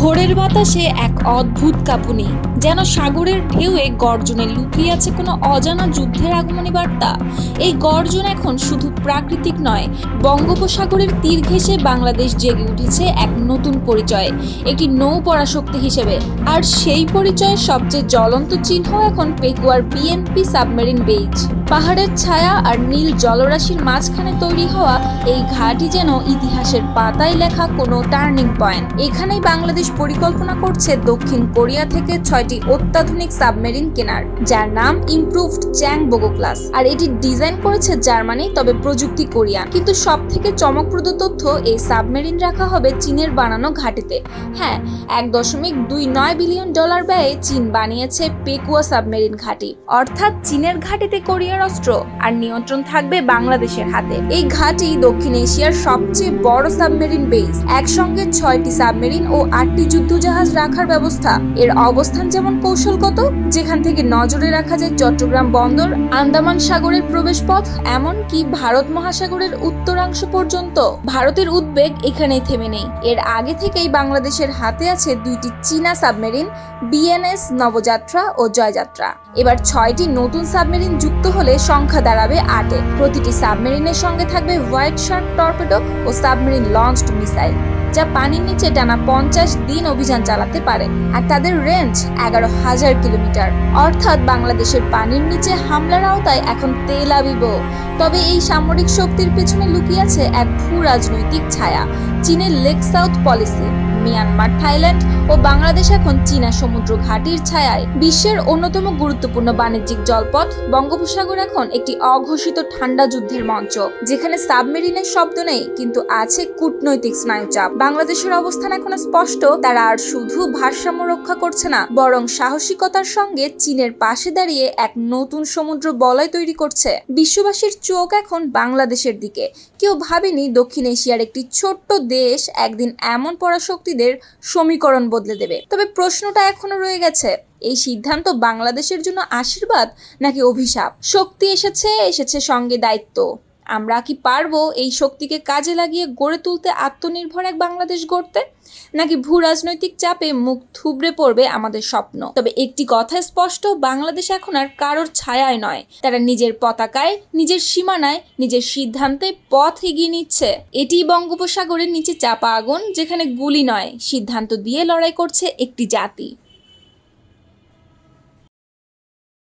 ভোরের বাতাসে এক অদ্ভুত কাঁপুনি, যেন সাগরের ঢেউয়ে গর্জনে লুকিয়ে আছে কোনো অজানা যুদ্ধের আগমনী বার্তা। এই গর্জন এখন শুধু প্রাকৃতিক নয়, বঙ্গোপসাগরের তীর ঘেঁষে বাংলাদেশ জেগে উঠেছে এক নতুন পরিচয়ে, একটি নৌ পরাশক্তি হিসেবে। আর সেই পরিচয়ের সবচেয়ে জ্বলন্ত চিহ্ন এখন পেকুয়ার বিএনপি সাবমেরিন বেজ পাহাড়ের ছায়া আর নীল জলরাশির মাঝখানে তৈরি হওয়া এই ঘাটই যেন ইতিহাসের পাতায় লেখা কোনো টার্নিং পয়েন্ট। এখানেই বাংলাদেশ পরিকল্পনা করছে দক্ষিণ কোরিয়া থেকে ছয়টি অত্যাধুনিক সাবমেরিন কেনার, যার নাম ইমপ্রুভড চ্যাং বোগো ক্লাস আর এটি ডিজাইন করেছে জার্মানি, তবে প্রযুক্তি কোরিয়ান। কিন্তু সব থেকে চমকপ্রদ তথ্য, এই সাবমেরিন রাখা হবে চীনের বানানো ঘাটিতে। হ্যাঁ এক দশমিক দুই নয় বিলিয়ন ডলার ব্যয়ে চীন বানিয়েছে পেকুয়া সাবমেরিন ঘাঁটি। অর্থাৎ চীনের ঘাটিতে কোরিয়ার অস্ত্র আর নিয়ন্ত্রণ থাকবে বাংলাদেশের হাতে। এই ঘাঁটি দক্ষিণ এশিয়ার সবচেয়ে বড় সাবমেরিন বেস। একসঙ্গে ছয়টি সাবমেরিন ও আটটি যুদ্ধজাহাজ রাখার ব্যবস্থা। এর অবস্থান যেমন কৌশলগত, যেখান থেকে নজরে রাখা যায় চট্টগ্রাম বন্দর, আন্দামান সাগরের প্রবেশপথ, এমনকি ভারত মহাসাগরের উত্তরাংশ পর্যন্ত। ভারতের উদ্বেগ এখানেই থেমে নেই। এর আগে থেকেই বাংলাদেশের হাতে আছে দুইটি চীনা সাবমেরিন, বিএনএস নবযাত্রা ও জয়যাত্রা। এবার ছয়টি নতুন সাবমেরিন যুক্ত হলে সংখ্যা দাঁড়াবে আটে। প্রতিটি সাবমেরিনের সঙ্গে থাকবে হোয়াইট শার্ক, টর্পেডো ও সাবমেরিন লঞ্চড মিসাইল, যা পানির নিচে টানা পঞ্চাশ দিন অভিযান চালাতে পারে আর তাদের রেঞ্জ এগারো হাজার কিলোমিটার। অর্থাৎ বাংলাদেশের পানির নিচে হামলার আওতায় এখন তেল আবিব। তবে এই সামরিক শক্তির পেছনে লুকিয়ে আছে এক ভূ রাজনৈতিক ছায়া, চীনের look south policy. Myanmar, Thailand ও বাংলাদেশ এখন চীনা সমুদ্র ঘাটির ছায়ায়। বিশ্বের অন্যতম গুরুত্বপূর্ণ বাণিজ্যিক জলপথ বঙ্গোপসাগর এখন একটি অঘোষিত ঠান্ডা যুদ্ধের মঞ্চ, যেখানে সাবমেরিনের শব্দ নেই, কিন্তু আছে কূটনৈতিক স্নায়ুচাপ। বাংলাদেশের অবস্থান এখনও স্পষ্ট, তারা আর শুধু ভারসাম্য রক্ষা করছে না, বরং সাহসিকতার সঙ্গে চীনের পাশে দাঁড়িয়ে এক নতুন সমুদ্র বলয় তৈরি করছে। বিশ্ববাসীর চোখ এখন বাংলাদেশের দিকে। কেউ ভাবেনি দক্ষিণ এশিয়ার একটি ছোট্ট দেশ একদিন এমন পরাশক্তিদের সমীকরণ বদলে দেবে। তবে প্রশ্নটা এখনও রয়ে গেছে, এই সিদ্ধান্ত বাংলাদেশের জন্য আশীর্বাদ নাকি অভিশাপ? শক্তি এসেছে এসেছে সঙ্গে দায়িত্ব। আমরা কি পারব এই শক্তিকে কাজে লাগিয়ে গড়ে তুলতে আত্মনির্ভর এক বাংলাদেশ গড়তে? নাকি ভূ রাজনৈতিক চাপে মুখ থুবড়ে পড়বে আমাদের স্বপ্ন? তবে একটি কথা স্পষ্ট, বাংলাদেশ এখন আর কারোর ছায়ায় নয়। তারা নিজের পতাকায়, নিজের সীমানায়, নিজের সিদ্ধান্তে পথ এগিয়ে নিচ্ছে। এটি বঙ্গোপসাগরের নিচে চাপা আগুন, যেখানে গুলি নয়, সিদ্ধান্ত দিয়ে লড়াই করছে একটি জাতি।